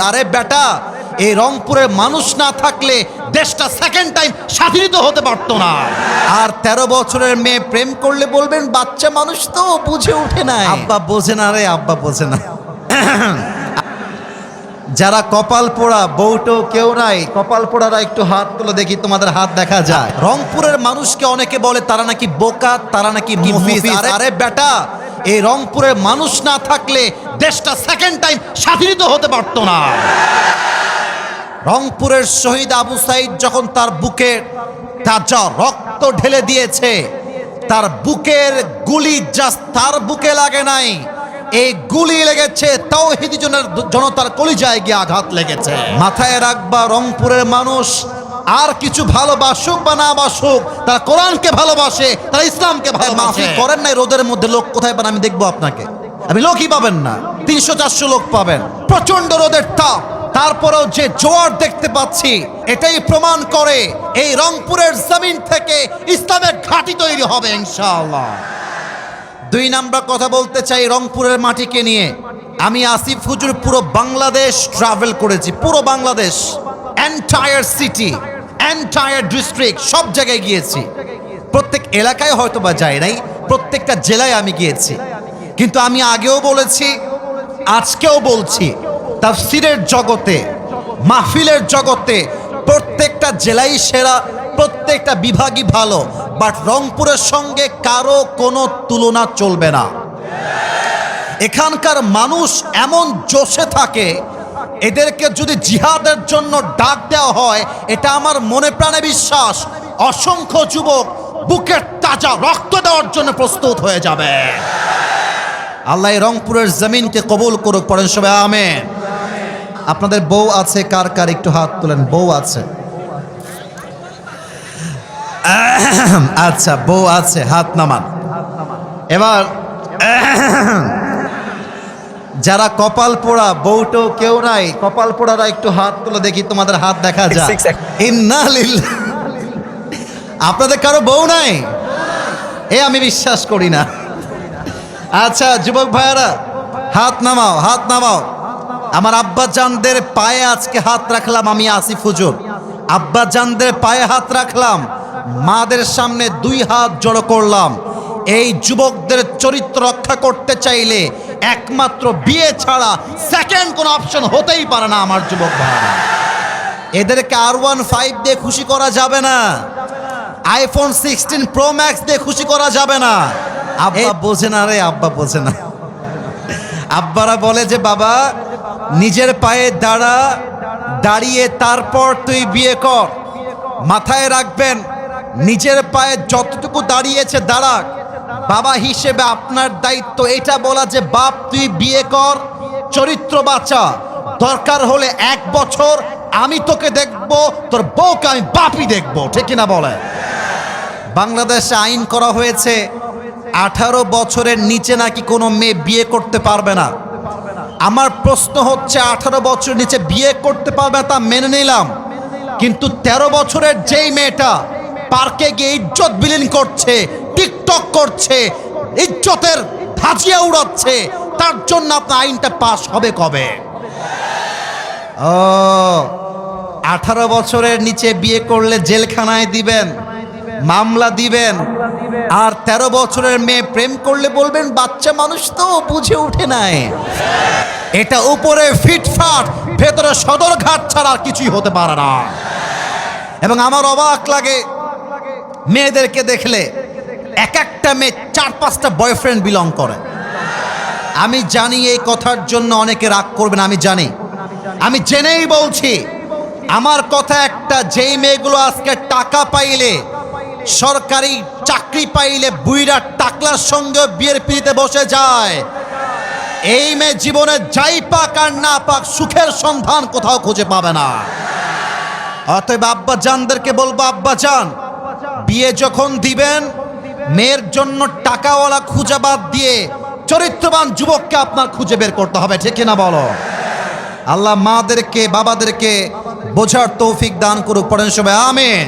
আরে বেটা এই রংপুরের মানুষ না থাকলে দেশটা সেকেন্ড টাইম স্বাধীনিত হতে পারতো না। আর তেরো বছরের মেয়ে প্রেম করলে বলবেন বাচ্চা মানুষ তো বুঝে ওঠে না আব্বা বোঝে না রে আব্বা বোঝে না। যারা কপাল পোড়া বউটো কেউ নাই কপাল পোড়ারা একটু হাত তুলে দেখি তোমাদের হাত দেখা যায়। রংপুরের মানুষকে অনেকে বলে তারা নাকি বোকা তারা নাকি আরে- আরে বেটা এই রংপুরের মানুষ না থাকলে দেশটা সেকেন্ড টাইম স্বাধীনিত হতে পারতো না। রংপুরের শহীদ আবু সাইদ যখন তার বুকে তাজা রক্ত ঢেলে দিয়েছে, তার বুকের গুলি জাস্ট তার বুকে লাগে নাই। এই গুলি লেগেছে তাওহিদি জনের জনতার কলিজায় গিয়ে আঘাত লেগেছে। মাথায় রাখবা, রংপুরের মানুষ আর কিছু ভালোবাসুক বা না বাসুক তারা কোরআনকে ভালোবাসে তারা ইসলামকে ভালোবাসে। করেন নাই রোদের মধ্যে লোক কোথায় পান? আমি দেখব আপনাকে। আপনি লোকই পাবেন না। তিনশো চারশো লোক পাবেন। প্রচণ্ড রোদের তাপ। তারপরেও যে জোয়ার দেখতে পাচ্ছি এটাই প্রমাণ করে এই রংপুরের জমিন থেকে ইসলামের ঘাঁটি তৈরি হবে ইনশাআল্লাহ। দুই নাম্বার কথা বলতে চাই রংপুরের মাটিকে নিয়ে। আমি আসিফ হুজুর পুরো বাংলাদেশ ট্রাভেল করেছি পুরো Bangladesh entire city entire district সব জায়গায় গিয়েছি। প্রত্যেক এলাকায় হয়তো বা যাই নাই, প্রত্যেকটা জেলায় আমি গিয়েছি। কিন্তু আমি আগেও বলেছি, আজকেও বলছি, তাফসিরের জগতে, মাহফিলের জগতে প্রত্যেকটা জেলাই সেরা, প্রত্যেকটা বিভাগই ভালো, বাট রংপুরের সঙ্গে কারও কোনো তুলনা চলবে না। এখানকার মানুষ এমন জোশে থাকে এদেরকে যদি জিহাদের জন্য ডাক দেওয়া হয়, এটা আমার মনে প্রাণে বিশ্বাস। অসংখ্য যুবক বুকের তাজা রক্ত দেওয়ার জন্য প্রস্তুত হয়ে যাবে। আল্লাহ রংপুরের জমিনকে কবুল করুক, পড়েন সবাই আমে আপনাদের বউ আছে, কার কার একটু হাত তোলেন, বউ আছে। আচ্ছা বউ আছে, হাত নামান। এবার যারা কপাল পোড়া বউটো কেউ নাই কপাল পোড়ারা একটু হাত তুলে দেখি তোমাদের হাত দেখা যায়. আপনাদের কারও বউ নাই? এ আমি বিশ্বাস করি না। আচ্ছা যুবক ভাইয়ারা হাত নামাও হাত নামাও। আমার আব্বা জানদের পায়ে আজকে হাত রাখলাম আমি আসিফ হুজুর। আব্বা জানদের পায়ে হাত রাখলাম মাদের সামনে দুই হাত জড়ো করলাম। এই যুবকদের চরিত্র রক্ষা করতে চাইলে একমাত্র বিয়ে ছাড়া সেকেন্ড কোনো অপশন হতেই পারে না আমার যুবক ভাইরা। এদেরকে আর ওয়ান ফাইভ দিয়ে খুশি করা যাবে না। আইফোন সিক্সটিন প্রো ম্যাক্স দিয়ে খুশি করা যাবে না। আব্বা বোঝে না রে আব্বা বোঝে না। আব্বারা বলে যে বাবা নিজের পায়ে দাঁড়া দাঁড়িয়ে তারপর তুই বিয়ে কর। মাথায় রাখবেন নিজের পায়ে যতটুকু দাঁড়িয়েছে দাঁড়াক বাবা হিসেবে আপনার দায়িত্ব এটা বলা যে বাপ, তুই বিয়ে কর, চরিত্র বাঁচা। দরকার হলে এক বছর আমি তোকে দেখব, তোর বউকে আমি বাপই দেখব, ঠিক না বলে? বাংলাদেশে আইন করা হয়েছে, আঠারো বছরের নিচে নাকি কোনো মেয়ে বিয়ে করতে পারবে না। আমার প্রশ্ন হচ্ছে, আঠারো বছরের নিচে বিয়ে করতে পারবে তা মেনে নিলাম, কিন্তু ১৩ বছরের যেই মেয়েটা পার্কে গিয়ে ইজ্জত বিলীন করছে টিকটক করছে, ইজ্জতের ধাজিয়া উড়াচ্ছে, তার জন্য আপনার আইনটা পাস হবে কবে? ও, আঠারো বছরের নিচে বিয়ে করলে জেলখানায় দিবেন, মামলা দিবেন, আর ১৩ বছরের মেয়ে প্রেম করলে বলবেন, বাচ্চা মানুষ তো বুঝে উঠে নাই। এটা উপরে ফিটফাট, ভেতরে সদরঘাট ছাড়া আর কিছুই হতে পারে না। এবং আমার অবাক লাগে, মেয়েদেরকে দেখলে এক একটা মেয়ে চার পাঁচটা বয়ফ্রেন্ড বিলং করে। আমি জানি এই কথার জন্য অনেকে রাগ করবেন, আমি জানি। আমি জেনেই বলছি, আমার কথা একটা, যেই মেয়েগুলো আজকে টাকা পাইলে, সরকারি চাকরি পাইলে বুইরা টাকলার সঙ্গে বিয়ের পিড়িতে বসে যায়। এই মেয়ে জীবনে যাই পাক আর না পাক, সুখের সন্ধান কোথাও খুঁজে পাবে না। অতএব আব্বা জানদেরকে বলব আব্বা জান বিয়ে যখন দিবেন মেয়ের জন্য টাকাওয়ালা খুঁজে বাদ দিয়ে চরিত্রবান যুবককে আপনার খুঁজে বের করতে হবে, ঠিক না বলো? আল্লাহ মাদেরকে, বাবাদেরকে বোঝার তৌফিক দান করুক, পড়েন সবাই, আমেন।